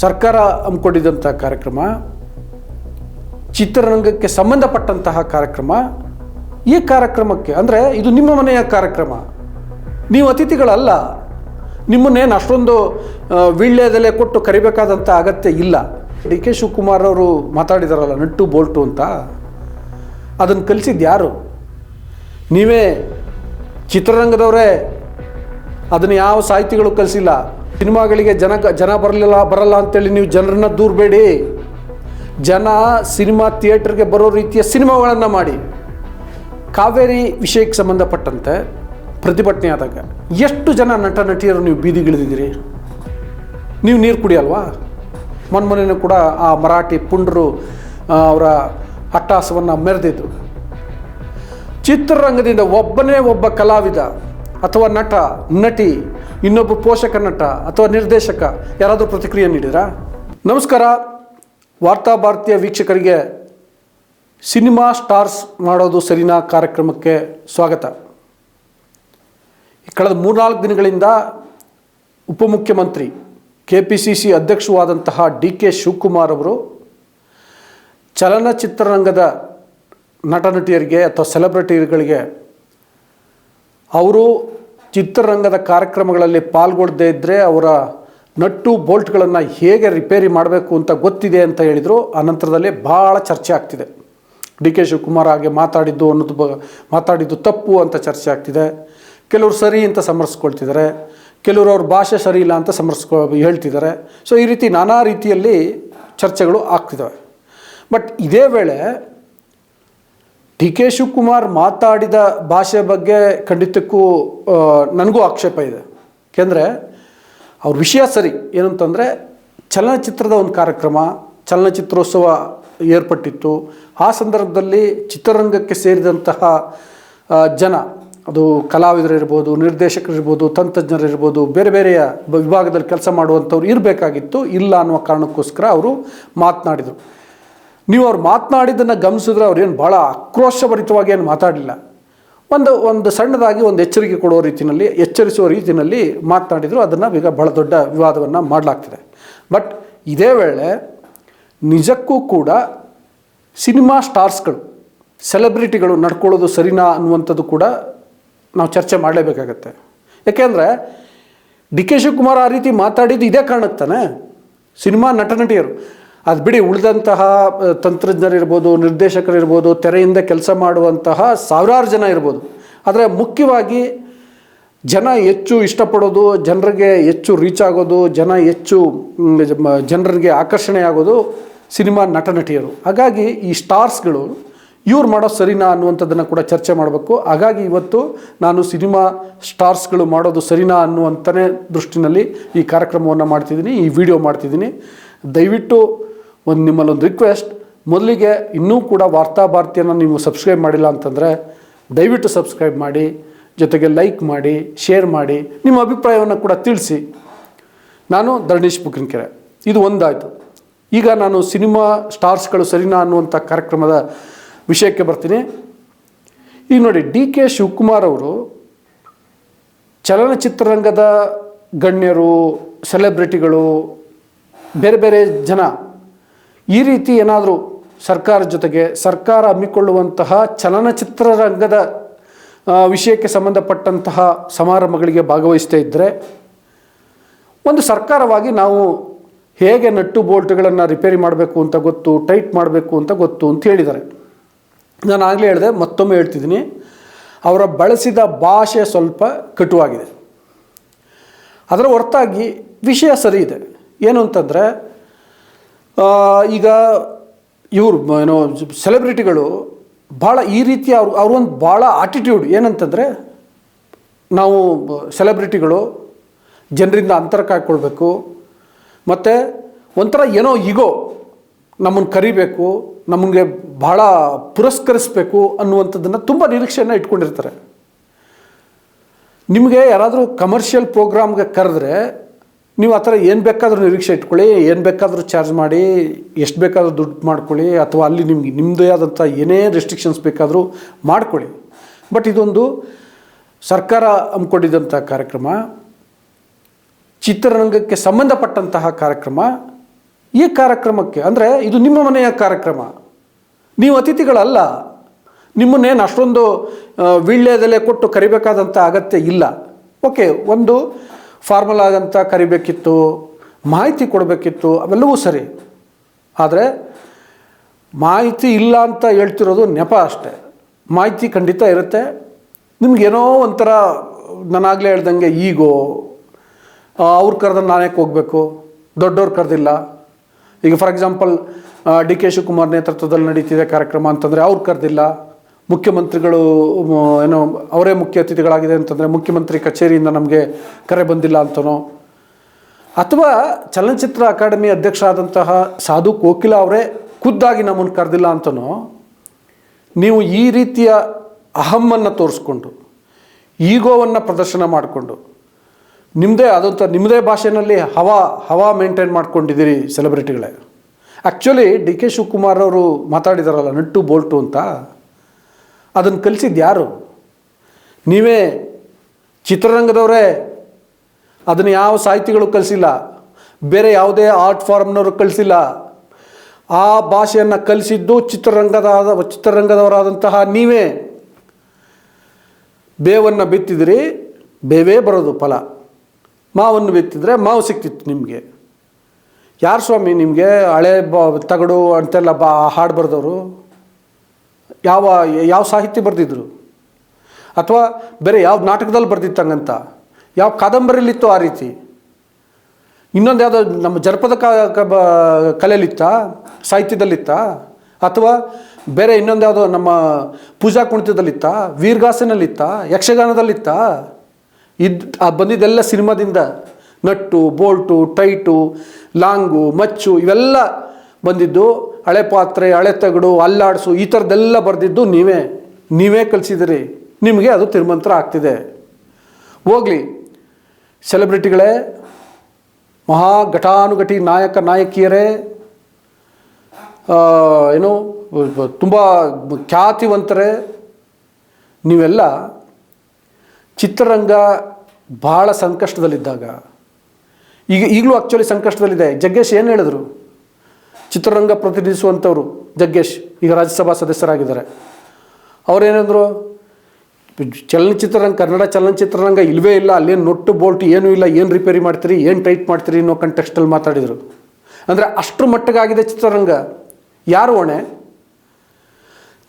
ಸರ್ಕಾರ ಹಮ್ಮಿಕೊಂಡಿದ್ದಂಥ ಕಾರ್ಯಕ್ರಮ, ಚಿತ್ರರಂಗಕ್ಕೆ ಸಂಬಂಧಪಟ್ಟಂತಹ ಕಾರ್ಯಕ್ರಮ, ಈ ಕಾರ್ಯಕ್ರಮಕ್ಕೆ, ಅಂದರೆ ಇದು ನಿಮ್ಮ ಮನೆಯ ಕಾರ್ಯಕ್ರಮ. ನೀವು ಅತಿಥಿಗಳಲ್ಲ, ನಿಮ್ಮನ್ನೇನು ಅಷ್ಟೊಂದು ವೀಳ್ಯದಲ್ಲೇ ವೀಳ್ಯದೆಲೆ ಕೊಟ್ಟು ಕರಿಬೇಕಾದಂಥ ಅಗತ್ಯ ಇಲ್ಲ. ಡಿ ಕೆ ಶಿವಕುಮಾರ್ ಅವರು ಮಾತಾಡಿದಾರಲ್ಲ, ನಟ್ಟು ಬೋಲ್ಟು ಅಂತ. ಅದನ್ನು ಕಲಿಸಿದ್ದು ಯಾರು? ನೀವೇ ಚಿತ್ರರಂಗದವರೇ, ಅದನ್ನು ಯಾವ ಸಾಹಿತಿಗಳು ಕಲಿಸಿಲ್ಲ? ಸಿನಿಮಾಗಳಿಗೆ ಜನ ಜನ ಬರಲಿಲ್ಲ, ಬರಲ್ಲ ಅಂತೇಳಿ ನೀವು ಜನರನ್ನ ದೂರಬೇಡಿ. ಜನ ಸಿನಿಮಾ ಥಿಯೇಟ್ರಿಗೆ ಬರೋ ರೀತಿಯ ಸಿನಿಮಾಗಳನ್ನು ಮಾಡಿ. ಕಾವೇರಿ ವಿಷಯಕ್ಕೆ ಸಂಬಂಧಪಟ್ಟಂತೆ ಪ್ರತಿಭಟನೆ ಆದಾಗ ಎಷ್ಟು ಜನ ನಟ, ನಟಿಯರು ನೀವು ಬೀದಿಗಿಳಿದಿದ್ದೀರಿ ನೀವು ನೀರು ಕುಡಿಯಲ್ವಾ? ಮೊನ್ಮೊನೆಯೂ ಕೂಡ ಆ ಮರಾಠಿ ಪುಂಡರು ಅವರ ಅಟ್ಟಾಸವನ್ನು ಮೆರೆದಿದ್ದು ಚಿತ್ರರಂಗದಿಂದ ಒಬ್ಬನೇ ಒಬ್ಬ ಕಲಾವಿದ ಅಥವಾ ನಟ, ನಟಿ, ಇನ್ನೊಬ್ಬ ಪೋಷಕ ನಟ ಅಥವಾ ನಿರ್ದೇಶಕ ಯಾರಾದರೂ ಪ್ರತಿಕ್ರಿಯೆ ನೀಡಿದ್ರಾ? ನಮಸ್ಕಾರ. ವಾರ್ತಾ ಭಾರತೀಯ ವೀಕ್ಷಕರಿಗೆ ಸಿನಿಮಾ ಸ್ಟಾರ್ಸ್ ಮಾಡೋದು ಸರಿನಾ ಕಾರ್ಯಕ್ರಮಕ್ಕೆ ಸ್ವಾಗತ. ಕಳೆದ ಮೂರ್ನಾಲ್ಕು ದಿನಗಳಿಂದ ಉಪಮುಖ್ಯಮಂತ್ರಿ ಕೆ ಪಿ ಸಿ ಸಿ ಅಧ್ಯಕ್ಷವಾದಂತಹ ಡಿ ಕೆ ಶಿವಕುಮಾರ್ ಅವರು ಚಲನಚಿತ್ರರಂಗದ ನಟ ನಟಿಯರಿಗೆ ಅಥವಾ ಸೆಲೆಬ್ರಿಟಿಗಳಿಗೆ ಅವರು ಚಿತ್ರರಂಗದ ಕಾರ್ಯಕ್ರಮಗಳಲ್ಲಿ ಪಾಲ್ಗೊಳ್ಳದೇ ಇದ್ದರೆ ಅವರ ನಟ್ಟು ಬೋಲ್ಟ್ಗಳನ್ನು ಹೇಗೆ ರಿಪೇರಿ ಮಾಡಬೇಕು ಅಂತ ಗೊತ್ತಿದೆ ಅಂತ ಹೇಳಿದರು. ಆ ನಂತರದಲ್ಲಿ ಭಾಳ ಚರ್ಚೆ ಆಗ್ತಿದೆ. ಡಿ ಕೆ ಶಿವಕುಮಾರ್ ಹಾಗೆ ಮಾತಾಡಿದ್ದು ಅನ್ನೋದು ಬ, ಮಾತಾಡಿದ್ದು ತಪ್ಪು ಅಂತ ಚರ್ಚೆ ಆಗ್ತಿದೆ. ಕೆಲವರು ಸರಿ ಅಂತ ಸಮರ್ಸ್ಕೊಳ್ತಿದ್ದಾರೆ. ಕೆಲವರು ಅವ್ರ ಭಾಷೆ ಸರಿ ಇಲ್ಲ ಅಂತ ಸಮರ್ಸ್ಕೊ, ಹೇಳ್ತಿದ್ದಾರೆ. ಸೊ ಈ ರೀತಿ ನಾನಾ ರೀತಿಯಲ್ಲಿ ಚರ್ಚೆಗಳು ಆಗ್ತಿದ್ದಾವೆ. ಬಟ್ ಇದೇ ವೇಳೆ ಡಿ ಕೆ ಶಿವಕುಮಾರ್ ಮಾತಾಡಿದ ಭಾಷೆ ಬಗ್ಗೆ ಖಂಡಿತಕ್ಕೂ ನನಗೂ ಆಕ್ಷೇಪ ಇದೆ. ಏಕೆಂದರೆ ಅವ್ರ ವಿಷಯ ಸರಿ. ಏನಂತಂದರೆ, ಚಲನಚಿತ್ರದ ಒಂದು ಕಾರ್ಯಕ್ರಮ, ಚಲನಚಿತ್ರೋತ್ಸವ ಏರ್ಪಟ್ಟಿತ್ತು. ಆ ಸಂದರ್ಭದಲ್ಲಿ ಚಿತ್ರರಂಗಕ್ಕೆ ಸೇರಿದಂತಹ ಜನ, ಅದು ಕಲಾವಿದರಿರ್ಬೋದು ನಿರ್ದೇಶಕರಿರ್ಬೋದು ತಂತ್ರಜ್ಞರಿರ್ಬೋದು ಬೇರೆ ಬೇರೆಯ ವಿಭಾಗದಲ್ಲಿ ಕೆಲಸ ಮಾಡುವಂಥವ್ರು ಇರಬೇಕಾಗಿತ್ತು. ಇಲ್ಲ ಅನ್ನುವ ಕಾರಣಕ್ಕೋಸ್ಕರ ಅವರು ಮಾತನಾಡಿದರು. ನೀವು ಅವ್ರು ಮಾತನಾಡಿದ್ದನ್ನು ಗಮನಿಸಿದ್ರೆ ಅವ್ರು ಏನು ಭಾಳ ಆಕ್ರೋಶಭರಿತವಾಗಿ ಏನು ಮಾತಾಡಲಿಲ್ಲ. ಒಂದು ಒಂದು ಸಣ್ಣದಾಗಿ ಒಂದು ಎಚ್ಚರಿಕೆ ಕೊಡುವ ರೀತಿಯಲ್ಲಿ ಎಚ್ಚರಿಸುವ ರೀತಿಯಲ್ಲಿ ಮಾತನಾಡಿದರು ಅದನ್ನು ಈಗ ಭಾಳ ದೊಡ್ಡ ವಿವಾದವನ್ನು ಮಾಡಲಾಗ್ತಿದೆ. ಬಟ್ ಇದೇ ವೇಳೆ ನಿಜಕ್ಕೂ ಕೂಡ ಸಿನಿಮಾ ಸ್ಟಾರ್ಸ್ಗಳು, ಸೆಲೆಬ್ರಿಟಿಗಳು ನಡ್ಕೊಳ್ಳೋದು ಸರಿನಾ ಅನ್ನುವಂಥದ್ದು ಕೂಡ ನಾವು ಚರ್ಚೆ ಮಾಡಲೇಬೇಕಾಗತ್ತೆ. ಯಾಕೆಂದರೆ ಡಿ ಕೆ ಶಿವಕುಮಾರ್ ಆ ರೀತಿ ಮಾತಾಡಿದ್ದು ಇದೇ ಕಾರಣಕ್ಕೆ ತಾನೆ ಸಿನಿಮಾ ನಟ ನಟಿಯರು ಅದು ಬಿಡಿ ಉಳಿದಂತಹ ತಂತ್ರಜ್ಞರಿರ್ಬೋದು, ನಿರ್ದೇಶಕರಿರ್ಬೋದು, ತೆರೆಯಿಂದ ಕೆಲಸ ಮಾಡುವಂತಹ ಸಾವಿರಾರು ಜನ ಇರ್ಬೋದು. ಆದರೆ ಮುಖ್ಯವಾಗಿ ಜನ ಹೆಚ್ಚು ಇಷ್ಟಪಡೋದು, ಜನರಿಗೆ ಹೆಚ್ಚು ರೀಚ್ ಆಗೋದು, ಜನ ಹೆಚ್ಚು ಜನರಿಗೆ ಆಕರ್ಷಣೆ ಆಗೋದು ಸಿನಿಮಾ ನಟ ನಟಿಯರು ಹಾಗಾಗಿ ಈ ಸ್ಟಾರ್ಸ್ಗಳು ಇವ್ರು ಮಾಡೋ ಸರಿನಾ ಅನ್ನುವಂಥದ್ದನ್ನು ಕೂಡ ಚರ್ಚೆ ಮಾಡಬೇಕು. ಹಾಗಾಗಿ ಇವತ್ತು ನಾನು ಸಿನಿಮಾ ಸ್ಟಾರ್ಸ್ಗಳು ಮಾಡೋದು ಸರಿನಾ ಅನ್ನುವಂಥನೇ ದೃಷ್ಟಿನಲ್ಲಿ ಈ ಕಾರ್ಯಕ್ರಮವನ್ನು ಮಾಡ್ತಿದ್ದೀನಿ, ಈ ವಿಡಿಯೋ ಮಾಡ್ತಿದ್ದೀನಿ. ದಯವಿಟ್ಟು ಒಂದು ನಿಮ್ಮಲ್ಲೊಂದು ರಿಕ್ವೆಸ್ಟ್ ಮೊದಲಿಗೆ ಇನ್ನೂ ಕೂಡ ವಾರ್ತಾ ಭಾರತಿಯನ್ನು ನೀವು ಸಬ್ಸ್ಕ್ರೈಬ್ ಮಾಡಿಲ್ಲ ಅಂತಂದರೆ ದಯವಿಟ್ಟು ಸಬ್ಸ್ಕ್ರೈಬ್ ಮಾಡಿ, ಜೊತೆಗೆ ಲೈಕ್ ಮಾಡಿ ಶೇರ್ ಮಾಡಿ, ನಿಮ್ಮ ಅಭಿಪ್ರಾಯವನ್ನು ಕೂಡ ತಿಳಿಸಿ. ನಾನು ಧರಣೀಶ್ ಬುಕ್ಕಿನಕೆರೆ ಇದು ಒಂದಾಯಿತು. ಈಗ ನಾನು ಸಿನಿಮಾ ಸ್ಟಾರ್ಸ್ಗಳು ಸರಿನಾ ಅನ್ನುವಂಥ ಕಾರ್ಯಕ್ರಮದ ವಿಷಯಕ್ಕೆ ಬರ್ತೀನಿ. ಈಗ ನೋಡಿ ಡಿ ಕೆ ಶಿವಕುಮಾರ್ ಅವರು ಚಲನಚಿತ್ರರಂಗದ ಗಣ್ಯರು ಸೆಲೆಬ್ರಿಟಿಗಳು ಬೇರೆ ಬೇರೆ ಜನ ಈ ರೀತಿ ಏನಾದರೂ ಸರ್ಕಾರ ಜೊತೆಗೆ ಸರ್ಕಾರ ಹಮ್ಮಿಕೊಳ್ಳುವಂತಹ ಚಲನಚಿತ್ರರಂಗದ ವಿಷಯಕ್ಕೆ ಸಂಬಂಧಪಟ್ಟಂತಹ ಸಮಾರಂಭಗಳಿಗೆ ಭಾಗವಹಿಸ್ತಾ ಇದ್ದರೆ ಒಂದು ಸರ್ಕಾರವಾಗಿ ನಾವು ಹೇಗೆ ನಟ್ಟು ಬೋಲ್ಟ್ಗಳನ್ನು ರಿಪೇರಿ ಮಾಡಬೇಕು ಅಂತ ಗೊತ್ತು, ಟೈಟ್ ಮಾಡಬೇಕು ಅಂತ ಗೊತ್ತು ಅಂತ ಹೇಳಿದ್ದಾರೆ. ನಾನು ಆಗಲೇ ಹೇಳಿದೆ, ಮತ್ತೊಮ್ಮೆ ಹೇಳ್ತಿದ್ದೀನಿ, ಅವರ ಬಳಸಿದ ಭಾಷೆ ಸ್ವಲ್ಪ ಕಟುವಾಗಿದೆ. ಅದರ ಹೊರತಾಗಿ ವಿಷಯ ಸರಿ ಇದೆ. ಏನು ಅಂತಂದರೆ ಈಗ ಇವರು, ಏನೋ ಸೆಲೆಬ್ರಿಟಿಗಳು ಭಾಳ ಈ ರೀತಿ ಅವ್ರ, ಅವ್ರೊಂದು ಭಾಳ ಆಟಿಟ್ಯೂಡ್ ಏನಂತಂದರೆ ನಾವು ಸೆಲೆಬ್ರಿಟಿಗಳು ಜನರಿಂದ ಅಂತರ ಕಾಯ್ಕೊಳ್ಬೇಕು, ಮತ್ತು ಒಂಥರ ಏನೋ ಈಗೋ ನಮ್ಮನ್ನು ಕರಿಬೇಕು, ನಮಗೆ ಭಾಳ ಪುರಸ್ಕರಿಸಬೇಕು ಅನ್ನುವಂಥದ್ದನ್ನು ತುಂಬ ನಿರೀಕ್ಷೆಯನ್ನು ಇಟ್ಕೊಂಡಿರ್ತಾರೆ. ನಿಮಗೆ ಯಾರಾದರೂ ಕಮರ್ಷಿಯಲ್ ಪ್ರೋಗ್ರಾಮ್ಗೆ ಕರೆದ್ರೆ ನೀವು ಆ ಥರ ಏನು ಬೇಕಾದರೂ ನಿರೀಕ್ಷೆ ಇಟ್ಕೊಳ್ಳಿ, ಏನು ಬೇಕಾದರೂ ಚಾರ್ಜ್ ಮಾಡಿ, ಎಷ್ಟು ಬೇಕಾದರೂ ದುಡ್ಡು ಮಾಡ್ಕೊಳ್ಳಿ, ಅಥವಾ ಅಲ್ಲಿ ನಿಮಗೆ ನಿಮ್ಮದೇ ಆದಂಥ ಏನೇ ರೆಸ್ಟ್ರಿಕ್ಷನ್ಸ್ ಬೇಕಾದರೂ ಮಾಡ್ಕೊಳ್ಳಿ. ಬಟ್ ಇದೊಂದು ಸರ್ಕಾರ ಹಮ್ಮಿಕೊಂಡಿದ್ದಂಥ ಕಾರ್ಯಕ್ರಮ, ಚಿತ್ರರಂಗಕ್ಕೆ ಸಂಬಂಧಪಟ್ಟಂತಹ ಕಾರ್ಯಕ್ರಮ. ಈ ಕಾರ್ಯಕ್ರಮಕ್ಕೆ, ಅಂದರೆ ಇದು ನಿಮ್ಮ ಮನೆಯ ಕಾರ್ಯಕ್ರಮ. ನೀವು ಅತಿಥಿಗಳಲ್ಲ, ನಿಮ್ಮನ್ನೇನು ಅಷ್ಟೊಂದು ವೀಳ್ಯದಲ್ಲೇ ವೀಳ್ಯದೆಲೆ ಕೊಟ್ಟು ಕರಿಬೇಕಾದಂಥ ಅಗತ್ಯ ಇಲ್ಲ. ಓಕೆ ಒಂದು ಫಾರ್ಮಲ್ ಆಗಂತ ಕರಿಬೇಕಿತ್ತು, ಮಾಹಿತಿ ಕೊಡಬೇಕಿತ್ತು, ಅವೆಲ್ಲವೂ ಸರಿ. ಆದರೆ ಮಾಹಿತಿ ಇಲ್ಲ ಅಂತ ಹೇಳ್ತಿರೋದು ನೆಪ ಅಷ್ಟೆ. ಮಾಹಿತಿ ಖಂಡಿತ ಇರುತ್ತೆ. ನಿಮಗೇನೋ ಒಂಥರ ನಾನಾಗಲೇ ಹೇಳ್ದಂಗೆ ಈಗೋ ಅವ್ರು ಕರೆದ ನಾನೇ ಹೋಗಬೇಕು? ದೊಡ್ಡವ್ರು ಕರೆದಿಲ್ಲ. ಈಗ for example D K Shivakumar ನೇತೃತ್ವದಲ್ಲಿ ನಡೀತಿದೆ ಕಾರ್ಯಕ್ರಮ ಅಂತಂದರೆ ಅವ್ರು ಕರೆದಿಲ್ಲ. ಮುಖ್ಯಮಂತ್ರಿಗಳು ಏನೋ ಅವರೇ ಮುಖ್ಯ ಅತಿಥಿಗಳಾಗಿದೆ ಅಂತಂದರೆ ಮುಖ್ಯಮಂತ್ರಿ ಕಚೇರಿಯಿಂದ ನಮಗೆ ಕರೆ ಬಂದಿಲ್ಲ ಅಂತನೋ? ಅಥವಾ ಚಲನಚಿತ್ರ ಅಕಾಡೆಮಿ ಅಧ್ಯಕ್ಷರಾದಂತಹ ಸಾಧು ಕೋಕಿಲ ಅವರೇ ಖುದ್ದಾಗಿ ನಮ್ಮನ್ನು ಕರೆದಿಲ್ಲ ಅಂತನೋ? ನೀವು ಈ ರೀತಿಯ ಅಹಮ್ಮನ್ನು ತೋರಿಸ್ಕೊಂಡು, ಈಗೋವನ್ನು ಪ್ರದರ್ಶನ ಮಾಡಿಕೊಂಡು ನಿಮ್ಮದೇ ಆದಂಥ ನಿಮ್ಮದೇ ಭಾಷೆಯಲ್ಲಿ ಹವಾ ಹವಾ ಮೇಂಟೈನ್ ಮಾಡ್ಕೊಂಡಿದ್ದೀರಿ ಸೆಲೆಬ್ರಿಟಿಗಳೇ ಆ್ಯಕ್ಚುಲಿ ಡಿ ಕೆ ಶಿವಕುಮಾರ್ ಅವರು ಮಾತಾಡಿದಾರಲ್ಲ, ನಟ್ಟು ಬೋಲ್ಟು ಅಂತ? ಅದನ್ನು ಕಲಿಸಿದ್ದು ಯಾರು? ನೀವೇ ಚಿತ್ರರಂಗದವರೇ, ಅದನ್ನು ಯಾವ ಸಾಹಿತಿಗಳು ಕಲಿಸಿಲ್ಲ, ಬೇರೆ ಯಾವುದೇ ಆರ್ಟ್ ಫಾರ್ಮ್ನವರು ಕಲಿಸಿಲ್ಲ. ಆ ಭಾಷೆಯನ್ನು ಕಲಿಸಿದ್ದು ಚಿತ್ರರಂಗದ ಚಿತ್ರರಂಗದವರಾದಂತಹ ನೀವೇ. ಬೇವನ್ನು ಬಿತ್ತಿದ್ರಿ, ಬೇವೇ ಬರೋದು ಫಲ. ಮಾವನ್ನು ಬಿತ್ತಿದ್ರೆ ಮಾವು ಸಿಕ್ತಿತ್ತು ನಿಮಗೆ. ಯಾರು ಸ್ವಾಮಿ ನಿಮಗೆ ಹಳೆ ಬ, ತಗಡು ಅಂತೆಲ್ಲ ಬಾ, ಹಾಡು ಬರೆದವರು? ಯಾವ ಯಾವ ಸಾಹಿತ್ಯ ಬರೆದಿದ್ರು? ಅಥವಾ ಬೇರೆ ಯಾವ ನಾಟಕದಲ್ಲಿ ಬರೆದಿತ್ತಂಗಂತ? ಯಾವ ಕಾದಂಬರಿಲಿತ್ತು ಆ ರೀತಿ? ಇನ್ನೊಂದು ಯಾವುದೋ ನಮ್ಮ ಜನಪದ ಕಲೆಯಲ್ಲಿತ್ತ? ಸಾಹಿತ್ಯದಲ್ಲಿತ್ತ? ಅಥವಾ ಬೇರೆ ಇನ್ನೊಂದು ಯಾವುದೋ ನಮ್ಮ ಪೂಜಾ ಕುಣಿತದಲ್ಲಿತ್ತ? ವೀರ್ಗಾಸನಲ್ಲಿತ್ತ? ಯಕ್ಷಗಾನದಲ್ಲಿತ್ತ? ಇದ್, ಆ ಬಂದಿದ್ದೆಲ್ಲ ಸಿನಿಮಾದಿಂದ ನಟ್ಟು, ಬೋಲ್ಟು, ಟೈಟು, ಲಾಂಗು, ಮಚ್ಚು ಇವೆಲ್ಲ ಬಂದಿದ್ದು ಹಳೆ ಪಾತ್ರೆ, ಹಳೆ ತಗಡು, ಅಲ್ಲಾಡಿಸು, ಈ ಥರದ್ದೆಲ್ಲ ಬರೆದಿದ್ದು ನೀವೇ. ನೀವೇ ಕಲಿಸಿದಿರಿ. ನಿಮಗೆ ಅದು ತಿರುಮಂತ್ರ ಆಗ್ತಿದೆ. ಹೋಗಲಿ. ಸೆಲೆಬ್ರಿಟಿಗಳೇ, ಮಹಾ ಘಟಾನುಘಟಿ ನಾಯಕ, ನಾಯಕಿಯರೇ ಏನು, ತುಂಬ ಖ್ಯಾತಿವಂತರೇ, ನೀವೆಲ್ಲ ಚಿತ್ರರಂಗ ಭಾಳ ಸಂಕಷ್ಟದಲ್ಲಿದ್ದಾಗ. ಈಗ ಈಗಲೂ ಆ್ಯಕ್ಚುಲಿ ಸಂಕಷ್ಟದಲ್ಲಿದೆ. ಜಗ್ಗೇಶ್ ಏನು ಹೇಳಿದ್ರು? ಚಿತ್ರರಂಗ ಪ್ರತಿನಿಧಿಸುವಂಥವರು ಜಗ್ಗೇಶ್, ಈಗ ರಾಜ್ಯಸಭಾ ಸದಸ್ಯರಾಗಿದ್ದಾರೆ. ಅವರೇನೆಂದರು, ಚಲನಚಿತ್ರರಂಗ, ಕನ್ನಡ ಚಲನಚಿತ್ರರಂಗ ಇಲ್ಲವೇ ಇಲ್ಲ, ಅಲ್ಲೇನು ನೊಟ್ಟು ಬೋಲ್ಟ್ ಏನೂ ಇಲ್ಲ, ಏನು ರಿಪೇರಿ ಮಾಡ್ತೀರಿ, ಏನು ಟೈಟ್ ಮಾಡ್ತೀರಿ ಅನ್ನೋ ಕಂಟೆಕ್ಸ್ಟಲ್ಲಿ ಮಾತಾಡಿದರು. ಅಂದರೆ ಅಷ್ಟರ ಮಟ್ಟಗಾಗಿದೆ ಚಿತ್ರರಂಗ. ಯಾರು ಹೊಣೆ?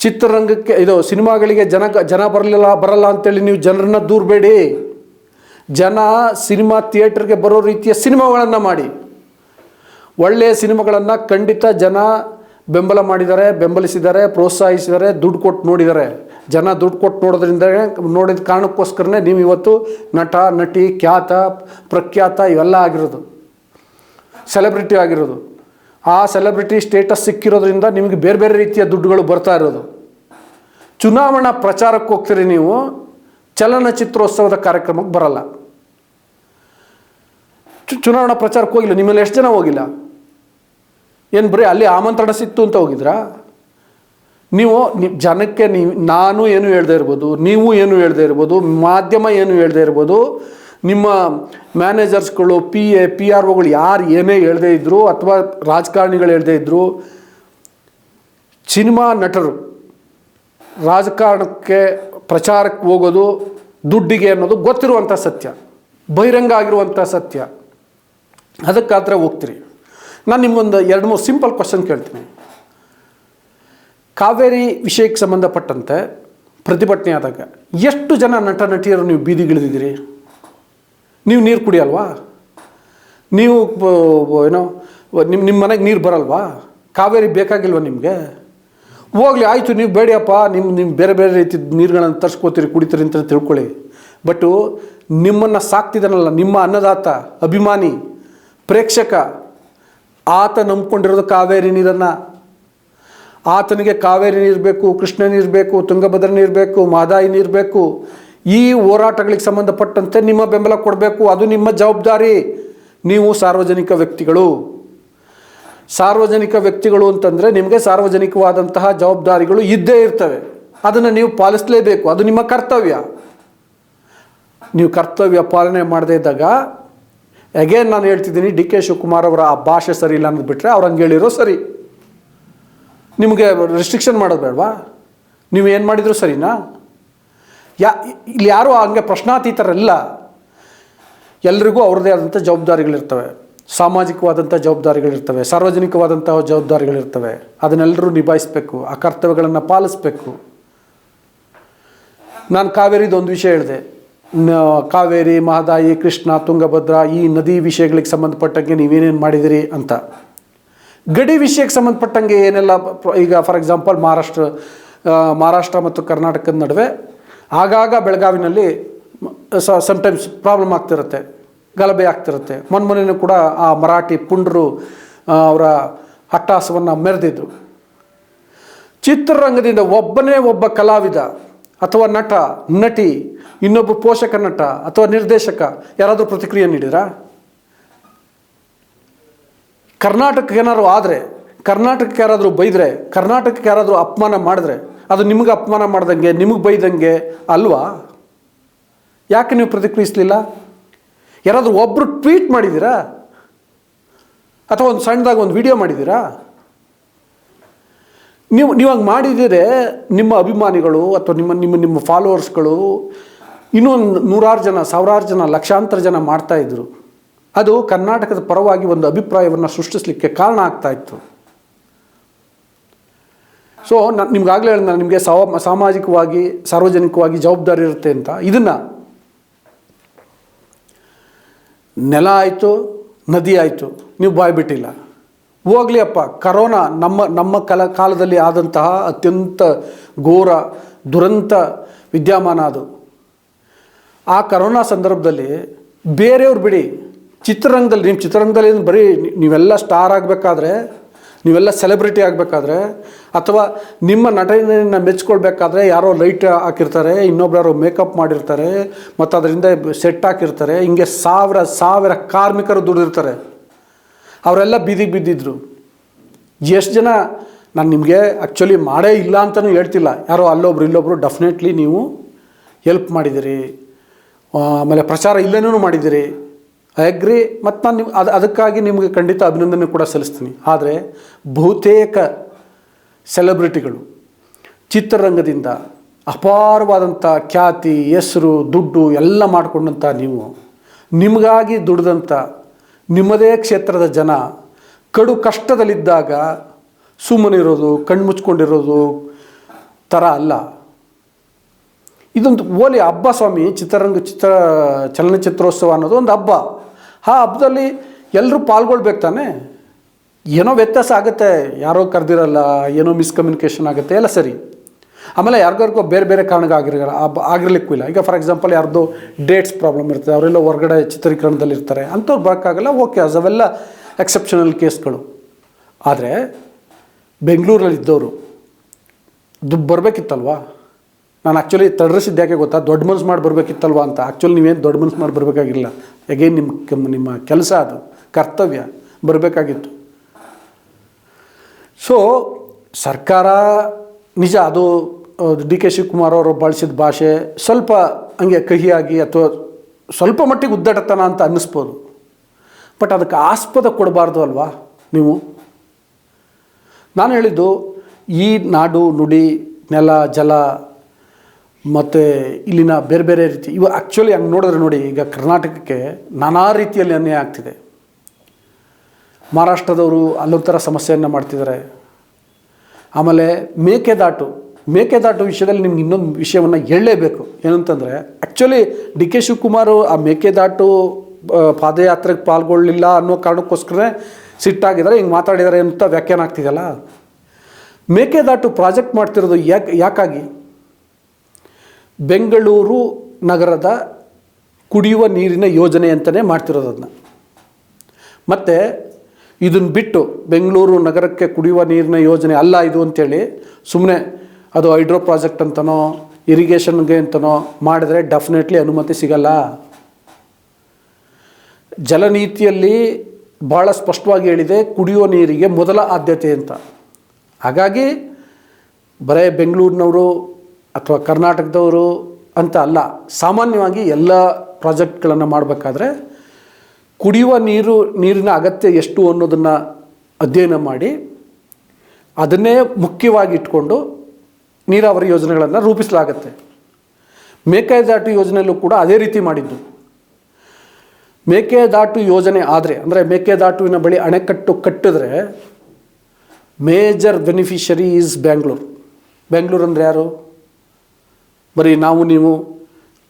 ಚಿತ್ರರಂಗಕ್ಕೆ, ಇದು ಸಿನಿಮಾಗಳಿಗೆ ಜನ ಜನ ಬರಲಿಲ್ಲ, ಬರಲ್ಲ ಅಂತೇಳಿ ನೀವು ಜನರನ್ನ ದೂರಬೇಡಿ. ಜನ ಸಿನಿಮಾ ಥಿಯೇಟ್ರಿಗೆ ಬರೋ ರೀತಿಯ ಸಿನಿಮಾಗಳನ್ನು ಮಾಡಿ. ಒಳ್ಳೆಯ ಸಿನಿಮಾಗಳನ್ನು ಖಂಡಿತ ಜನ ಬೆಂಬಲ ಮಾಡಿದ್ದಾರೆ, ಬೆಂಬಲಿಸಿದ್ದಾರೆ, ಪ್ರೋತ್ಸಾಹಿಸಿದ್ದಾರೆ, ದುಡ್ಡು ಕೊಟ್ಟು ನೋಡಿದ್ದಾರೆ. ಜನ ದುಡ್ಡು ಕೊಟ್ಟು ನೋಡೋದ್ರಿಂದ ನೋಡಿದ ಕಾರಣಕ್ಕೋಸ್ಕರನೇ ನೀವು ಇವತ್ತು ನಟ, ನಟಿ, ಖ್ಯಾತ, ಪ್ರಖ್ಯಾತ ಇವೆಲ್ಲ ಆಗಿರೋದು. ಸೆಲೆಬ್ರಿಟಿ ಆಗಿರೋದು. ಆ ಸೆಲೆಬ್ರಿಟಿ ಸ್ಟೇಟಸ್ ಸಿಕ್ಕಿರೋದ್ರಿಂದ ನಿಮಗೆ ಬೇರೆ ಬೇರೆ ರೀತಿಯ ದುಡ್ಡುಗಳು ಬರ್ತಾ ಇರೋದು. ಚುನಾವಣಾ ಪ್ರಚಾರಕ್ಕೆ ಹೋಗ್ತೀರಿ ನೀವು, ಚಲನಚಿತ್ರೋತ್ಸವದ ಕಾರ್ಯಕ್ರಮಕ್ಕೆ ಬರಲ್ಲ. ಚುನಾವಣಾ ಪ್ರಚಾರಕ್ಕೆ ಹೋಗಿಲ್ಲ ನಿಮ್ಮಲ್ಲಿ ಎಷ್ಟು ಜನ ಹೋಗಿಲ್ಲ? ಏನು ಬರೀ ಅಲ್ಲಿ ಆಮಂತ್ರಣ ಸಿಕ್ತು ಅಂತ ಹೋಗಿದ್ರಾ? ನೀವು ಜನಕ್ಕೆ ನೀವು ನಾನು ಏನು ಹೇಳ್ದೆ ಇರ್ಬೋದು, ನೀವು ಏನು ಹೇಳ್ದೆ ಇರ್ಬೋದು, ಮಾಧ್ಯಮ ಏನು ಹೇಳ್ದೆ ಇರ್ಬೋದು, ನಿಮ್ಮ ಮ್ಯಾನೇಜರ್ಸ್ಗಳು ಪಿ ಎ ಪಿ ಆರ್ ಒಗಳು ಯಾರು ಏನೇ ಹೇಳ್ದೇ ಇದ್ದರು ಅಥವಾ ರಾಜಕಾರಣಿಗಳು ಹೇಳ್ದೇ ಇದ್ದರು ಸಿನಿಮಾ ನಟರು ರಾಜಕಾರಣಕ್ಕೆ ಪ್ರಚಾರಕ್ಕೆ ಹೋಗೋದು, ದುಡ್ಡಿಗೆ ಅನ್ನೋದು ಗೊತ್ತಿರುವಂಥ ಸತ್ಯ, ಬಹಿರಂಗ ಆಗಿರುವಂಥ ಸತ್ಯ. ಅದಕ್ಕಾದ್ರೆ ಹೋಗ್ತೀರಿ. ನಾನು ನಿಮಗೊಂದು ಎರಡು ಮೂರು ಸಿಂಪಲ್ ಕ್ವಶನ್ ಕೇಳ್ತೀನಿ. ಕಾವೇರಿ ವಿಷಯಕ್ಕೆ ಸಂಬಂಧಪಟ್ಟಂತೆ ಪ್ರತಿಭಟನೆ ಆದಾಗ ಎಷ್ಟು ಜನ ನಟ ನಟಿಯರು ನೀವು ಬೀದಿಗಿಳಿದಿದ್ದೀರಿ? ನೀವು ನೀರು ಕುಡಿಯಲ್ವಾ? ನೀವು ಏನೋ ನಿಮ್ಮ ನಿಮ್ಮ ಮನೆಗೆ ನೀರು ಬರಲ್ವಾ? ಕಾವೇರಿ ಬೇಕಾಗಿಲ್ವಾ ನಿಮಗೆ? ಹೋಗ್ಲಿ, ಆಯಿತು, ನೀವು ಬೇಡಿಯಪ್ಪ ನಿಮ್ಮ ನಿಮ್ಮ ಬೇರೆ ಬೇರೆ ರೀತಿ ನೀರುಗಳನ್ನು ತರ್ಸ್ಕೋತೀರಿ, ಕುಡಿತೀರಿ ಅಂತ ತಿಳ್ಕೊಳ್ಳಿ. ಬಟ್ಟು ನಿಮ್ಮನ್ನು ಸಾಕ್ತಿದ್ದಾನಲ್ಲ ನಿಮ್ಮ ಅನ್ನದಾತ, ಅಭಿಮಾನಿ, ಪ್ರೇಕ್ಷಕ ಆತ ನಂಬ್ಕೊಂಡಿರೋದು ಕಾವೇರಿ ನೀರನ್ನು. ಆತನಿಗೆ ಕಾವೇರಿ ನೀರು ಬೇಕು, ಕೃಷ್ಣ ನೀರು ಬೇಕು, ತುಂಗಭದ್ರ ನೀರು ಬೇಕು, ಮಾದಾಯಿ ನೀರು ಬೇಕು. ಈ ಹೋರಾಟಗಳಿಗೆ ಸಂಬಂಧಪಟ್ಟಂತೆ ನಿಮ್ಮ ಬೆಂಬಲ ಕೊಡಬೇಕು, ಅದು ನಿಮ್ಮ ಜವಾಬ್ದಾರಿ. ನೀವು ಸಾರ್ವಜನಿಕ ವ್ಯಕ್ತಿಗಳು. ಸಾರ್ವಜನಿಕ ವ್ಯಕ್ತಿಗಳು ಅಂತಂದರೆ ನಿಮಗೆ ಸಾರ್ವಜನಿಕವಾದಂತಹ ಜವಾಬ್ದಾರಿಗಳು ಇದ್ದೇ ಇರ್ತವೆ. ಅದನ್ನು ನೀವು ಪಾಲಿಸಲೇಬೇಕು, ಅದು ನಿಮ್ಮ ಕರ್ತವ್ಯ. ನೀವು ಕರ್ತವ್ಯ ಪಾಲನೆ ಮಾಡದೇ ಇದ್ದಾಗ ಅಗೇನ್ ನಾನು ಹೇಳ್ತಿದ್ದೀನಿ, ಡಿ ಕೆ ಶಿವಕುಮಾರ್ ಅವರ ಆ ಭಾಷೆ ಸರಿ ಇಲ್ಲ ಅನ್ನೋದು ಬಿಟ್ಟರೆ ಅವ್ರು ಹಂಗೆ ಹೇಳಿರೋ ಸರಿ. ನಿಮಗೆ ರೆಸ್ಟ್ರಿಕ್ಷನ್ ಮಾಡೋದು ಬೇಡವಾ? ನೀವು ಏನು ಮಾಡಿದ್ರು ಸರಿನಾ? ಯಾ, ಇಲ್ಲಿ ಯಾರು ಹಂಗೆ ಪ್ರಶ್ನಾತೀತರಲ್ಲ. ಎಲ್ರಿಗೂ ಅವ್ರದ್ದೇ ಆದಂಥ ಜವಾಬ್ದಾರಿಗಳಿರ್ತವೆ. ಸಾಮಾಜಿಕವಾದಂಥ ಜವಾಬ್ದಾರಿಗಳಿರ್ತವೆ ಸಾರ್ವಜನಿಕವಾದಂಥ ಜವಾಬ್ದಾರಿಗಳಿರ್ತವೆ. ಅದನ್ನೆಲ್ಲರೂ ನಿಭಾಯಿಸಬೇಕು, ಆ ಕರ್ತವ್ಯಗಳನ್ನು ಪಾಲಿಸಬೇಕು. ನಾನು ಕಾವೇರಿದು ಒಂದು ವಿಷಯ ಹೇಳಿದೆ. ಕಾವೇರಿ, ಮಹದಾಯಿ, ಕೃಷ್ಣ, ತುಂಗಭದ್ರಾ ಈ ನದಿ ವಿಷಯಗಳಿಗೆ ಸಂಬಂಧಪಟ್ಟಂಗೆ ನೀವೇನೇನು ಮಾಡಿದಿರಿ ಅಂತ. ಗಡಿ ವಿಷಯಕ್ಕೆ ಸಂಬಂಧಪಟ್ಟಂಗೆ ಏನೆಲ್ಲ ಈಗ ಫಾರ್ ಎಕ್ಸಾಂಪಲ್ ಮಹಾರಾಷ್ಟ್ರ ಮಹಾರಾಷ್ಟ್ರ ಮತ್ತು ಕರ್ನಾಟಕದ ನಡುವೆ ಆಗಾಗ ಬೆಳಗಾವಿನಲ್ಲಿ ಸಮಟೈಮ್ಸ್ ಪ್ರಾಬ್ಲಮ್ ಆಗ್ತಿರುತ್ತೆ, ಗಲಭೆ ಆಗ್ತಿರುತ್ತೆ. ಮೊನ್ಮೊನೆಯೂ ಕೂಡ ಆ ಮರಾಠಿ ಪುಂಡ್ರು ಅವರ ಹಟ್ಟಾಸವನ್ನು ಮೆರೆದಿದ್ರು. ಚಿತ್ರರಂಗದಿಂದ ಒಬ್ಬನೇ ಒಬ್ಬ ಕಲಾವಿದ ಅಥವಾ ನಟ, ನಟಿ, ಇನ್ನೊಬ್ಬ ಪೋಷಕ ನಟ ಅಥವಾ ನಿರ್ದೇಶಕ ಯಾರಾದರೂ ಪ್ರತಿಕ್ರಿಯೆ ನೀಡಿದ್ರಾ? ಕರ್ನಾಟಕಕ್ಕೆ ಏನಾದ್ರು ಆದರೆ, ಕರ್ನಾಟಕಕ್ಕೆ ಯಾರಾದರೂ ಬೈದರೆ, ಕರ್ನಾಟಕಕ್ಕೆ ಯಾರಾದರೂ ಅಪಮಾನ ಮಾಡಿದ್ರೆ, ಅದು ನಿಮಗೆ ಅಪಮಾನ ಮಾಡ್ದಂಗೆ, ನಿಮಗೆ ಬೈದಂಗೆ ಅಲ್ವಾ? ಯಾಕೆ ನೀವು ಪ್ರತಿಕ್ರಿಯಿಸಲಿಲ್ಲ? ಯಾರಾದರೂ ಒಬ್ಬರು ಟ್ವೀಟ್ ಮಾಡಿದ್ದೀರಾ? ಅಥವಾ ಒಂದು ಸಣ್ಣದಾಗ ಒಂದು ವಿಡಿಯೋ ಮಾಡಿದ್ದೀರಾ? ನೀವು ನೀವು ಹಂಗೆ ಮಾಡಿದರೆ ನಿಮ್ಮ ಅಭಿಮಾನಿಗಳು ಅಥವಾ ನಿಮ್ಮ ನಿಮ್ಮ ನಿಮ್ಮ ಫಾಲೋವರ್ಸ್ಗಳು ಇನ್ನೊಂದು ನೂರಾರು ಜನ, ಸಾವಿರಾರು ಜನ, ಲಕ್ಷಾಂತರ ಜನ ಮಾಡ್ತಾ ಇದ್ರು. ಅದು ಕರ್ನಾಟಕದ ಪರವಾಗಿ ಒಂದು ಅಭಿಪ್ರಾಯವನ್ನು ಸೃಷ್ಟಿಸಲಿಕ್ಕೆ ಕಾರಣ ಆಗ್ತಾ ಇತ್ತು. ಸೊ ನಾನು ನಿಮ್ಗಾಗಲೇ ಹೇಳಿದ ನಿಮಗೆ ಸಾಮಾಜಿಕವಾಗಿ, ಸಾರ್ವಜನಿಕವಾಗಿ ಜವಾಬ್ದಾರಿ ಇರುತ್ತೆ ಅಂತ. ಇದನ್ನು ನೆಲ ಆಯಿತು, ನದಿ ಆಯಿತು, ನೀವು ಬಾಯ್ಬಿಟ್ಟಿಲ್ಲ ಹೋಗ್ಲಿ ಅಪ್ಪ, ಕರೋನಾ ನಮ್ಮ ನಮ್ಮ ಕಲ, ಕಾಲದಲ್ಲಿ ಆದಂತಹ ಅತ್ಯಂತ ಘೋರ, ದುರಂತ ವಿದ್ಯಮಾನ ಅದು. ಆ ಕರೋನಾ ಸಂದರ್ಭದಲ್ಲಿ ಬೇರೆಯವ್ರು ಬಿಡಿ, ಚಿತ್ರರಂಗದಲ್ಲಿ ನಿಮ್ಮ ಚಿತ್ರರಂಗದಲ್ಲಿ ಬರೀ ನೀವೆಲ್ಲ ಸ್ಟಾರ್ ಆಗಬೇಕಾದ್ರೆ, ನೀವೆಲ್ಲ ಸೆಲೆಬ್ರಿಟಿ ಆಗಬೇಕಾದ್ರೆ, ಅಥವಾ ನಿಮ್ಮ ನಟನೆಯನ್ನು ಮೆಚ್ಕೊಳ್ಬೇಕಾದ್ರೆ ಯಾರೋ ಲೈಟ್ ಹಾಕಿರ್ತಾರೆ, ಇನ್ನೊಬ್ರು ಯಾರೋ ಮೇಕಪ್ ಮಾಡಿರ್ತಾರೆ ಮತ್ತು ಅದರಿಂದ ಸೆಟ್ ಹಾಕಿರ್ತಾರೆ, ಹಿಂಗೆ ಸಾವಿರ ಸಾವಿರ ಕಾರ್ಮಿಕರು ದುಡಿದಿರ್ತಾರೆ. ಅವರೆಲ್ಲ ಬೀದಿಗೆ ಬಿದ್ದಿದ್ರು. ಎಷ್ಟು ಜನ ನಾನು ನಿಮಗೆ ಆ್ಯಕ್ಚುಲಿ ಮಾಡೇ ಇಲ್ಲ ಅಂತಲೂ ಹೇಳ್ತಿಲ್ಲ. ಯಾರೋ ಅಲ್ಲೊಬ್ರು ಇಲ್ಲೊಬ್ರು ಡೆಫಿನೆಟ್ಲಿ ನೀವು ಹೆಲ್ಪ್ ಮಾಡಿದಿರಿ. ಆಮೇಲೆ ಪ್ರಚಾರ ಇಲ್ಲೇನೂ ಮಾಡಿದಿರಿ. ಐ ಅಗ್ರಿ ಮತ್ತು ನಾನು ನಿಮ್ಗೆ ಅದು, ಅದಕ್ಕಾಗಿ ನಿಮಗೆ ಖಂಡಿತ ಅಭಿನಂದನೆ ಕೂಡ ಸಲ್ಲಿಸ್ತೀನಿ. ಆದರೆ ಬಹುತೇಕ ಸೆಲೆಬ್ರಿಟಿಗಳು ಚಿತ್ರರಂಗದಿಂದ ಅಪಾರವಾದಂಥ ಖ್ಯಾತಿ, ಹೆಸರು, ದುಡ್ಡು ಎಲ್ಲ ಮಾಡಿಕೊಂಡಂಥ ನೀವು, ನಿಮಗಾಗಿ ದುಡ್ದಂಥ ನಿಮ್ಮದೇ ಕ್ಷೇತ್ರದ ಜನ ಕಡು ಕಷ್ಟದಲ್ಲಿದ್ದಾಗ ಸುಮ್ಮನಿರೋದು ಕಣ್ಣು ಮುಚ್ಕೊಂಡಿರೋದು ಥರ ಅಲ್ಲ. ಇದೊಂದು ಓಲಿ ಹಬ್ಬ ಸ್ವಾಮಿ, ಚಿತ್ರರಂಗ ಚಿತ್ರ, ಚಲನಚಿತ್ರೋತ್ಸವ ಅನ್ನೋದು ಒಂದು ಹಬ್ಬ. ಆ ಹಬ್ಬದಲ್ಲಿ ಎಲ್ಲರೂ ಪಾಲ್ಗೊಳ್ಬೇಕು ತಾನೆ? ಏನೋ ವ್ಯತ್ಯಾಸ ಆಗುತ್ತೆ, ಯಾರೋ ಕರೆದಿರಲ್ಲ, ಏನೋ ಮಿಸ್ಕಮ್ಯುನಿಕೇಷನ್ ಆಗುತ್ತೆ, ಎಲ್ಲ ಸರಿ. ಆಮೇಲೆ ಯಾರಿಗಾರಿಗೂ ಬೇರೆ ಬೇರೆ ಕಾರಣಕ್ಕಾಗಿರಲ್ಲ ಆಗಿರ್ಲಿಕ್ಕೂ ಇಲ್ಲ. ಈಗ ಫಾರ್ ಎಕ್ಸಾಂಪಲ್ ಯಾರ್ದು ಡೇಟ್ಸ್ ಪ್ರಾಬ್ಲಮ್ ಇರ್ತದೆ, ಅವರೆಲ್ಲ ಹೊರಗಡೆ ಚಿತ್ರೀಕರಣದಲ್ಲಿ ಇರ್ತಾರೆ ಅಂಥವ್ರು ಬರೋಕ್ಕಾಗಲ್ಲ ಓಕೆ ಅವೆಲ್ಲ ಎಕ್ಸೆಪ್ಷನಲ್ ಕೇಸ್ಗಳು. ಆದರೆ ಬೆಂಗಳೂರಲ್ಲಿ ಇದ್ದವರು ದುಡ್ಡು ಬರಬೇಕಿತ್ತಲ್ವಾ? ನಾನು ಆ್ಯಕ್ಚುಲಿ ತಡ್ರಿಸಿದ್ದು ಯಾಕೆ ಗೊತ್ತಾ? ದೊಡ್ಡ ಮನಸ್ಸು ಮಾಡಿ ಬರಬೇಕಿತ್ತಲ್ವ ಅಂತ. ಆ್ಯಕ್ಚುಲಿ ನೀವೇನು ದೊಡ್ಡ ಮನಸ್ಸು ಮಾಡಿ ಬರಬೇಕಾಗಿಲ್ಲ. ಅಗೇನ್ ನಿಮ್ಮ ನಿಮ್ಮ ಕೆಲಸ ಅದು, ಕರ್ತವ್ಯ, ಬರಬೇಕಾಗಿತ್ತು. ಸೊ ಸರ್ಕಾರ ನಿಜ ಅದು ಡಿ ಕೆ ಶಿವಕುಮಾರ್ ಅವರು ಬಳಸಿದ ಭಾಷೆ ಸ್ವಲ್ಪ ಹಂಗೆ ಕಹಿಯಾಗಿ ಅಥವಾ ಸ್ವಲ್ಪ ಮಟ್ಟಿಗೆ ಉದ್ದಟತನ ಅಂತ ಅನ್ನಿಸ್ಬೋದು. ಬಟ್ ಅದಕ್ಕೆ ಆಸ್ಪದ ಕೊಡಬಾರ್ದು ಅಲ್ವಾ ನೀವು? ನಾನು ಹೇಳಿದ್ದು ಈ ನಾಡು, ನುಡಿ, ನೆಲ, ಜಲ, ಮತ್ತು ಇಲ್ಲಿನ ಬೇರೆ ಬೇರೆ ರೀತಿ, ಇವು ಆ್ಯಕ್ಚುಲಿ ಹಂಗೆ ನೋಡಿದ್ರೆ ನೋಡಿ, ಈಗ ಕರ್ನಾಟಕಕ್ಕೆ ನಾನಾ ರೀತಿಯಲ್ಲಿ ಅನ್ಯಾಯ ಆಗ್ತಿದೆ. ಮಹಾರಾಷ್ಟ್ರದವರು ಅಲ್ಲೊಂಥರ ಸಮಸ್ಯೆಯನ್ನು ಮಾಡ್ತಿದ್ದಾರೆ. ಆಮೇಲೆ ಮೇಕೆದಾಟು. ಮೇಕೆದಾಟು ವಿಷಯದಲ್ಲಿ ನಿಮ್ಗೆ ಇನ್ನೊಂದು ವಿಷಯವನ್ನು ಹೇಳಲೇಬೇಕು. ಏನಂತಂದರೆ ಆ್ಯಕ್ಚುಲಿ ಡಿ ಕೆ ಶಿವಕುಮಾರ್ ಆ ಮೇಕೆದಾಟು ಪಾದಯಾತ್ರೆಗೆ ಪಾಲ್ಗೊಳ್ಳಲಿಲ್ಲ ಅನ್ನೋ ಕಾರಣಕ್ಕೋಸ್ಕರನೇ ಸಿಟ್ಟಾಗಿದ್ದಾರೆ. ಹಿಂಗೆ ಮಾತಾಡಿದ್ದಾರೆ ಅಂತ ವ್ಯಾಖ್ಯಾನ ಆಗ್ತಿದೆಯಲ್ಲ? ಮೇಕೆದಾಟು ಪ್ರಾಜೆಕ್ಟ್ ಮಾಡ್ತಿರೋದು ಯಾಕೆ, ಯಾಕಾಗಿ? ಬೆಂಗಳೂರು ನಗರದ ಕುಡಿಯುವ ನೀರಿನ ಯೋಜನೆ ಅಂತಲೇ ಮಾಡ್ತಿರೋದು ಅದನ್ನ ಮತ್ತು ಇದನ್ನು ಬಿಟ್ಟು ಬೆಂಗಳೂರು ನಗರಕ್ಕೆ ಕುಡಿಯುವ ನೀರಿನ ಯೋಜನೆ ಅಲ್ಲ ಇದು ಅಂತೇಳಿ ಸುಮ್ಮನೆ ಅದು ಹೈಡ್ರೋ ಪ್ರಾಜೆಕ್ಟ್ ಅಂತನೋ, ಇರಿಗೇಷನ್ಗೆ ಅಂತನೋ ಮಾಡಿದ್ರೆ ಡೆಫಿನೆಟ್ಲಿ ಅನುಮತಿ ಸಿಗಲ್ಲ. ಜಲನೀತಿಯಲ್ಲಿ ಭಾಳ ಸ್ಪಷ್ಟವಾಗಿ ಹೇಳಿದೆ ಕುಡಿಯುವ ನೀರಿಗೆ ಮೊದಲ ಆದ್ಯತೆ ಅಂತ. ಹಾಗಾಗಿ ಬರೇ ಬೆಂಗಳೂರಿನವರು ಅಥವಾ ಕರ್ನಾಟಕದವರು ಅಂತ ಅಲ್ಲ, ಸಾಮಾನ್ಯವಾಗಿ ಎಲ್ಲ ಪ್ರಾಜೆಕ್ಟ್ಗಳನ್ನು ಮಾಡಬೇಕಾದ್ರೆ ಕುಡಿಯುವ ನೀರು, ನೀರಿನ ಅಗತ್ಯ ಎಷ್ಟು ಅನ್ನೋದನ್ನು ಅಧ್ಯಯನ ಮಾಡಿ, ಅದನ್ನೇ ಮುಖ್ಯವಾಗಿ ಇಟ್ಕೊಂಡು ನೀರಾವರಿ ಯೋಜನೆಗಳನ್ನು ರೂಪಿಸಲಾಗತ್ತೆ. ಮೇಕೆದಾಟು ಯೋಜನೆಯಲ್ಲೂ ಕೂಡ ಅದೇ ರೀತಿ ಮಾಡಿದ್ದು. ಮೇಕೆದಾಟು ಯೋಜನೆ ಆದರೆ, ಅಂದರೆ ಮೇಕೆದಾಟುವಿನ ಬಳಿ ಅಣೆಕಟ್ಟು ಕಟ್ಟಿದ್ರೆ major beneficiary is Bangalore. Bengaluru ಅಂದರೆ ಯಾರು? ಬರೀ ನಾವು, ನೀವು,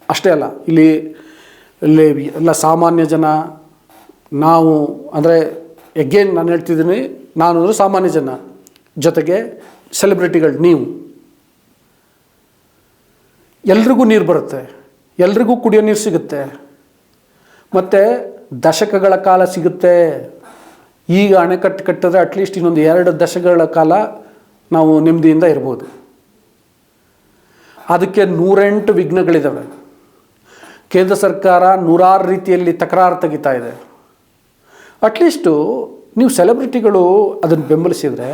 ಅಷ್ಟೇ ಅಲ್ಲ, ಇಲ್ಲಿ ಇಲ್ಲಿ ಎಲ್ಲ ಸಾಮಾನ್ಯ ಜನ, ನಾವು, ಅಂದರೆ ಎಗೇನ್ ನಾನು ಹೇಳ್ತಿದ್ದೀನಿ ನಾನು ಅಂದರೆ ಸಾಮಾನ್ಯ ಜನ, ಜೊತೆಗೆ ಸೆಲೆಬ್ರಿಟಿಗಳು ನೀವು. ಎಲ್ರಿಗೂ ನೀರು ಬರುತ್ತೆ, ಎಲ್ರಿಗೂ ಕುಡಿಯೋ ನೀರು ಸಿಗುತ್ತೆ. ಮತ್ತು ದಶಕಗಳ ಕಾಲ ಸಿಗುತ್ತೆ. ಈಗ ಅಣೆಕಟ್ಟು ಕಟ್ಟಿದ್ರೆ ಅಟ್ಲೀಸ್ಟ್ ಇನ್ನೊಂದು ಎರಡು ದಶಕಗಳ ಕಾಲ ನಾವು ನೆಮ್ಮದಿಯಿಂದ ಇರ್ಬೋದು. ಅದಕ್ಕೆ ನೂರೆಂಟು ವಿಘ್ನಗಳಿದ್ದಾವೆ ಕೇಂದ್ರ ಸರ್ಕಾರ ನೂರಾರು ರೀತಿಯಲ್ಲಿ ತಕರಾರು ತೆಗಿತಾ ಇದೆ. ಅಟ್ಲೀಸ್ಟು ನೀವು ಸೆಲೆಬ್ರಿಟಿಗಳು ಅದನ್ನು ಬೆಂಬಲಿಸಿದರೆ,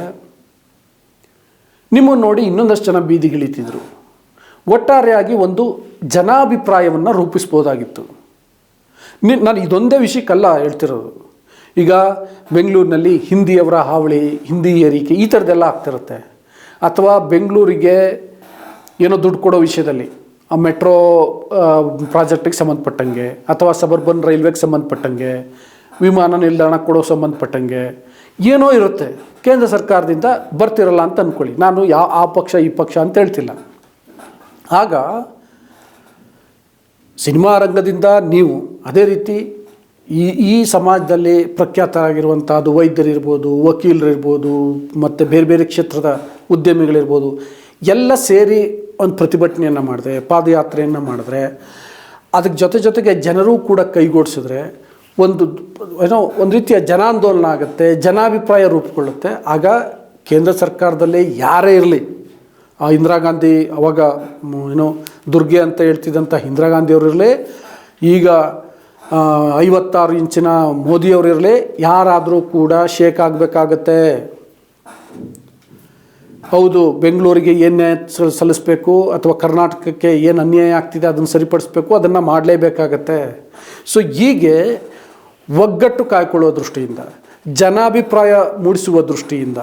ನಿಮ್ಮನ್ನು ನೋಡಿ ಇನ್ನೊಂದಷ್ಟು ಜನ ಬೀದಿಗಿಳಿತಿದ್ರು. ಒಟ್ಟಾರೆಯಾಗಿ ಒಂದು ಜನಾಭಿಪ್ರಾಯವನ್ನು ರೂಪಿಸ್ಬೋದಾಗಿತ್ತು. ನಿ, ನಾನು ಇದೊಂದೇ ವಿಷಯಕ್ಕಲ್ಲ ಹೇಳ್ತಿರೋದು. ಈಗ ಬೆಂಗಳೂರಿನಲ್ಲಿ ಹಿಂದಿಯವರ ಹಾವಳಿ, ಹಿಂದಿ ಏರಿಕೆ ಈ ಥರದ್ದೆಲ್ಲ ಆಗ್ತಿರುತ್ತೆ. ಅಥವಾ ಬೆಂಗಳೂರಿಗೆ ಏನೋ ದುಡ್ಡು ಕೊಡೋ ವಿಷಯದಲ್ಲಿ, ಆ ಮೆಟ್ರೋ ಪ್ರಾಜೆಕ್ಟಿಗೆ ಸಂಬಂಧಪಟ್ಟಂಗೆ, ಅಥವಾ ಸಬರ್ಬನ್ ರೈಲ್ವೆಗೆ ಸಂಬಂಧಪಟ್ಟಂಗೆ, ವಿಮಾನ ನಿಲ್ದಾಣ ಕೊಡೋ ಸಂಬಂಧಪಟ್ಟಂಗೆ ಏನೋ ಇರುತ್ತೆ. ಕೇಂದ್ರ ಸರ್ಕಾರದಿಂದ ಬರ್ತಿರಲ್ಲ ಅಂತ ಅಂದ್ಕೊಳ್ಳಿ ನಾನು ಯಾವ ಆ ಪಕ್ಷ, ಈ ಪಕ್ಷ ಅಂತ ಹೇಳ್ತಿಲ್ಲ. ಆಗ ಸಿನಿಮಾ ರಂಗದಿಂದ ನೀವು ಅದೇ ರೀತಿ ಈ ಈ ಸಮಾಜದಲ್ಲಿ ಪ್ರಖ್ಯಾತರಾಗಿರುವಂಥದ್ದು ವೈದ್ಯರಿರ್ಬೋದು, ವಕೀಲರಿರ್ಬೋದು, ಮತ್ತು ಬೇರೆ ಬೇರೆ ಕ್ಷೇತ್ರದ ಉದ್ಯಮಿಗಳಿರ್ಬೋದು, ಎಲ್ಲ ಸೇರಿ ಒಂದು ಪ್ರತಿಭಟನೆಯನ್ನು ಮಾಡಿದ್ರೆ, ಪಾದಯಾತ್ರೆಯನ್ನು ಮಾಡಿದ್ರೆ, ಅದಕ್ಕೆ ಜೊತೆ ಜೊತೆಗೆ ಜನರೂ ಕೂಡ ಕೈಗೂಡಿಸಿದ್ರೆ ಒಂದು, ಏನೋ ಒಂದು ರೀತಿಯ ಜನಾಂದೋಲನ ಆಗುತ್ತೆ, ಜನಾಭಿಪ್ರಾಯ ರೂಪುಗೊಳ್ಳುತ್ತೆ. ಆಗ ಕೇಂದ್ರ ಸರ್ಕಾರದಲ್ಲಿ ಯಾರೇ ಇರಲಿ ಆ ಇಂದಿರಾ ಗಾಂಧಿ ಅವಾಗ ಏನು ದುರ್ಗೆ ಅಂತ ಹೇಳ್ತಿದ್ದಂಥ ಇಂದಿರಾ ಗಾಂಧಿಯವರಿರಲಿ ಈಗ ಐವತ್ತಾರು ಇಂಚಿನ ಮೋದಿಯವರಿರಲಿ ಯಾರಾದರೂ ಕೂಡ ಶೇಕ್ ಆಗಬೇಕಾಗತ್ತೆ. ಹೌದು, ಬೆಂಗಳೂರಿಗೆ ಏನು ಸಲ್ಲಿಸಬೇಕು, ಅಥವಾ ಕರ್ನಾಟಕಕ್ಕೆ ಏನು ಅನ್ಯಾಯ ಆಗ್ತಿದೆ ಅದನ್ನು ಸರಿಪಡಿಸ್ಬೇಕು, ಅದನ್ನು ಮಾಡಲೇಬೇಕಾಗತ್ತೆ. ಸೊ ಹೀಗೆ ಒಗ್ಗಟ್ಟು ಕಾಯ್ಕೊಳ್ಳೋ ದೃಷ್ಟಿಯಿಂದ, ಜನಾಭಿಪ್ರಾಯ ಮೂಡಿಸುವ ದೃಷ್ಟಿಯಿಂದ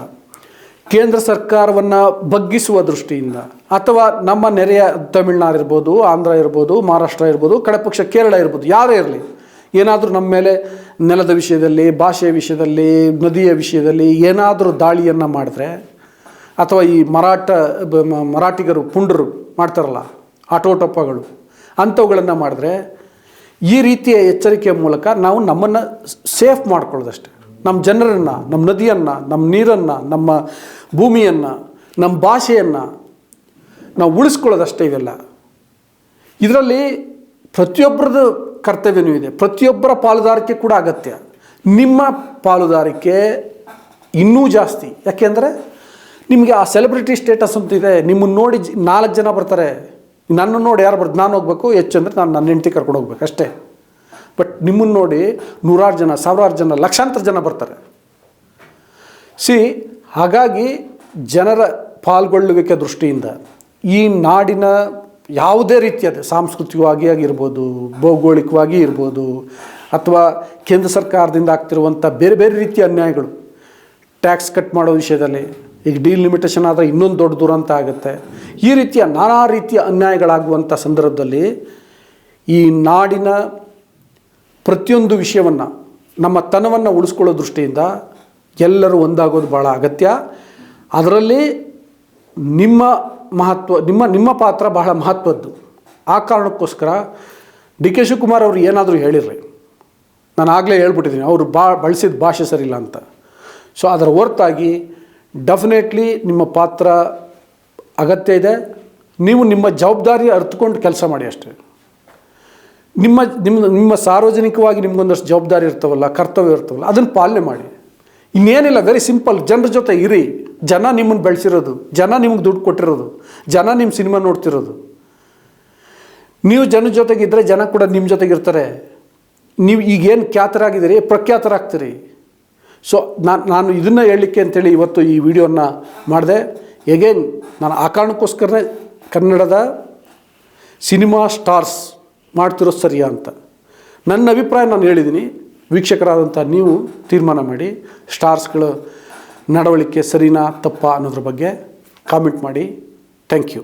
ಕೇಂದ್ರ ಸರ್ಕಾರವನ್ನು ಬಗ್ಗಿಸುವ ದೃಷ್ಟಿಯಿಂದ ಅಥವಾ ನಮ್ಮ ನೆರೆಯ ತಮಿಳ್ನಾಡು ಇರ್ಬೋದು, ಆಂಧ್ರ ಇರ್ಬೋದು, ಮಹಾರಾಷ್ಟ್ರ ಇರ್ಬೋದು ಕಡಪಕ್ಷ ಕೇರಳ ಇರ್ಬೋದು, ಯಾರೇ ಇರಲಿ, ಏನಾದರೂ ನಮ್ಮ ಮೇಲೆ ನೆಲದ ವಿಷಯದಲ್ಲಿ, ಭಾಷೆಯ ವಿಷಯದಲ್ಲಿ, ನದಿಯ ವಿಷಯದಲ್ಲಿ ಏನಾದರೂ ದಾಳಿಯನ್ನು ಮಾಡಿದ್ರೆ, ಅಥವಾ ಈ ಮರಾಠ ಮರಾಠಿಗರು, ಪುಂಡರು ಮಾಡ್ತಾರಲ್ಲ, ಆಟೋಟಪ್ಪಗಳು, ಅಂಥವುಗಳನ್ನು ಮಾಡಿದ್ರೆ ಈ ರೀತಿಯ ಎಚ್ಚರಿಕೆಯ ಮೂಲಕ ನಾವು ನಮ್ಮನ್ನು ಸೇಫ್ ಮಾಡ್ಕೊಳ್ಳೋದಷ್ಟೆ. ನಮ್ಮ ಜನರನ್ನು, ನಮ್ಮ ನದಿಯನ್ನು, ನಮ್ಮ ನೀರನ್ನು, ನಮ್ಮ ಭೂಮಿಯನ್ನು ನಮ್ಮ ಭಾಷೆಯನ್ನು ನಾವು ಉಳಿಸ್ಕೊಳ್ಳೋದಷ್ಟೇ ಇವೆಲ್ಲ ಇದರಲ್ಲಿ ಪ್ರತಿಯೊಬ್ಬರದ್ದು ಕರ್ತವ್ಯನೂ ಇದೆ. ಪ್ರತಿಯೊಬ್ಬರ ಪಾಲುದಾರಿಕೆ ಕೂಡ ಅಗತ್ಯ. ನಿಮ್ಮ ಪಾಲುದಾರಿಕೆ ಇನ್ನೂ ಜಾಸ್ತಿ. ಯಾಕೆಂದರೆ ನಿಮಗೆ ಆ ಸೆಲೆಬ್ರಿಟಿ ಸ್ಟೇಟಸ್ ಅಂತ ಇದೆ. ನಿಮ್ಮನ್ನು ನೋಡಿ ನಾಲ್ಕು ಜನ ಬರ್ತಾರೆ. ನನ್ನ ನೋಡಿ ಯಾರು ಬರ್ದು, ನಾನು ಹೋಗ್ಬೇಕು. ಹೆಚ್ಚು ಅಂದರೆ ನಾನು ನನ್ನ ಹೆಂಡತಿ ಕರ್ಕೊಂಡು ಹೋಗ್ಬೇಕು. ಅಷ್ಟೇ. ಬಟ್ ನಿಮ್ಮನ್ನು ನೋಡಿ ನೂರಾರು ಜನ, ಸಾವಿರಾರು ಜನ, ಲಕ್ಷಾಂತರ ಜನ ಬರ್ತಾರೆ. ಸಿ ಹಾಗಾಗಿ ಜನರ ಪಾಲ್ಗೊಳ್ಳುವಿಕೆ ದೃಷ್ಟಿಯಿಂದ ಈ ನಾಡಿನ ಯಾವುದೇ ರೀತಿಯಾದ ಸಾಂಸ್ಕೃತಿಕವಾಗಿ ಆಗಿರ್ಬೋದು, ಭೌಗೋಳಿಕವಾಗಿ ಇರ್ಬೋದು, ಅಥವಾ ಕೇಂದ್ರ ಸರ್ಕಾರದಿಂದ ಆಗ್ತಿರುವಂಥ ಬೇರೆ ಬೇರೆ ರೀತಿಯ ಅನ್ಯಾಯಗಳು, ಟ್ಯಾಕ್ಸ್ ಕಟ್ ಮಾಡೋ ವಿಷಯದಲ್ಲಿ, ಈಗ ಡಿಲಿಮಿಟೇಷನ್ ಆದರೆ ಇನ್ನೊಂದು ದೊಡ್ಡ ದೂರ ಅಂತ ಆಗುತ್ತೆ. ಈ ರೀತಿಯ ನಾನಾ ರೀತಿಯ ಅನ್ಯಾಯಗಳಾಗುವಂಥ ಸಂದರ್ಭದಲ್ಲಿ ಈ ನಾಡಿನ ಪ್ರತಿಯೊಂದು ವಿಷಯವನ್ನು, ನಮ್ಮ ತನವನ್ನು ಉಳಿಸ್ಕೊಳ್ಳೋ ದೃಷ್ಟಿಯಿಂದ ಎಲ್ಲರೂ ಒಂದಾಗೋದು ಭಾಳ ಅಗತ್ಯ. ಅದರಲ್ಲಿ ನಿಮ್ಮ ಮಹತ್ವ, ನಿಮ್ಮ ನಿಮ್ಮ ಪಾತ್ರ ಬಹಳ ಮಹತ್ವದ್ದು. ಆ ಕಾರಣಕ್ಕೋಸ್ಕರ ಡಿ ಕೆ ಶಿವಕುಮಾರ್ ಅವರು ಏನಾದರೂ ಹೇಳಿರ್ರಿ. ನಾನು ಆಗಲೇ ಹೇಳ್ಬಿಟ್ಟಿದ್ದೀನಿ, ಅವರು ಬಾ, ಬಳಸಿದ ಭಾಷೆ ಸರಿಯಿಲ್ಲ ಅಂತ. ಸೊ ಅದರ ಹೊರತಾಗಿ ಡೆಫಿನೆಟ್ಲಿ ನಿಮ್ಮ ಪಾತ್ರ ಅಗತ್ಯ ಇದೆ. ನೀವು ನಿಮ್ಮ ಜವಾಬ್ದಾರಿ ಅರ್ಥಕೊಂಡು ಕೆಲಸ ಮಾಡಿ ಅಷ್ಟೇ. ನಿಮ್ಮ ನಿಮ್ಮ ನಿಮ್ಮ ಸಾರ್ವಜನಿಕವಾಗಿ ನಿಮಗೊಂದಷ್ಟು ಜವಾಬ್ದಾರಿ ಇರ್ತವಲ್ಲ, ಕರ್ತವ್ಯ ಇರ್ತವಲ್ಲ, ಅದನ್ನು ಪಾಲನೆ ಮಾಡಿ. ಇನ್ನೇನಿಲ್ಲ ವೆರಿ ಸಿಂಪಲ್ ಜನರ ಜೊತೆ ಇರಿ. ಜನ ನಿಮ್ಮನ್ನು ಬೆಳೆಸಿರೋದು. ಜನ ನಿಮ್ಗೆ ದುಡ್ಡು ಕೊಟ್ಟಿರೋದು. ಜನ ನಿಮ್ಮ ಸಿನಿಮಾ ನೋಡ್ತಿರೋದು. ನೀವು ಜನ ಜೊತೆಗಿದ್ದರೆ ಜನ ಕೂಡ ನಿಮ್ಮ ಜೊತೆಗಿರ್ತಾರೆ ನೀವು ಈಗೇನು ಖ್ಯಾತರಾಗಿದ್ದೀರಿ, ಪ್ರಖ್ಯಾತರಾಗ್ತೀರಿ. ಸೊ ನಾನು ನಾನು ಇದನ್ನು ಹೇಳಲಿಕ್ಕೆ ಅಂತೇಳಿ ಇವತ್ತು ಈ ವಿಡಿಯೋನ ಮಾಡಿದೆ. ಎಗೇನ್ ನಾನು ಆ ಕಾರಣಕ್ಕೋಸ್ಕರನೇ ಕನ್ನಡದ ಸಿನಿಮಾ ಸ್ಟಾರ್ಸ್ ಮಾಡ್ತಿರೋ ಸರಿಯಾ ಅಂತ. ನನ್ನ ಅಭಿಪ್ರಾಯ ನಾನು ಹೇಳಿದ್ದೀನಿ. ವೀಕ್ಷಕರಾದಂಥ ನೀವು ತೀರ್ಮಾನ ಮಾಡಿ ಸ್ಟಾರ್ಸ್ಗಳ ನಡವಳಿಕೆ ಸರಿನಾ ತಪ್ಪಾ ಅನ್ನೋದ್ರ ಬಗ್ಗೆ ಕಾಮೆಂಟ್ ಮಾಡಿ. Thank you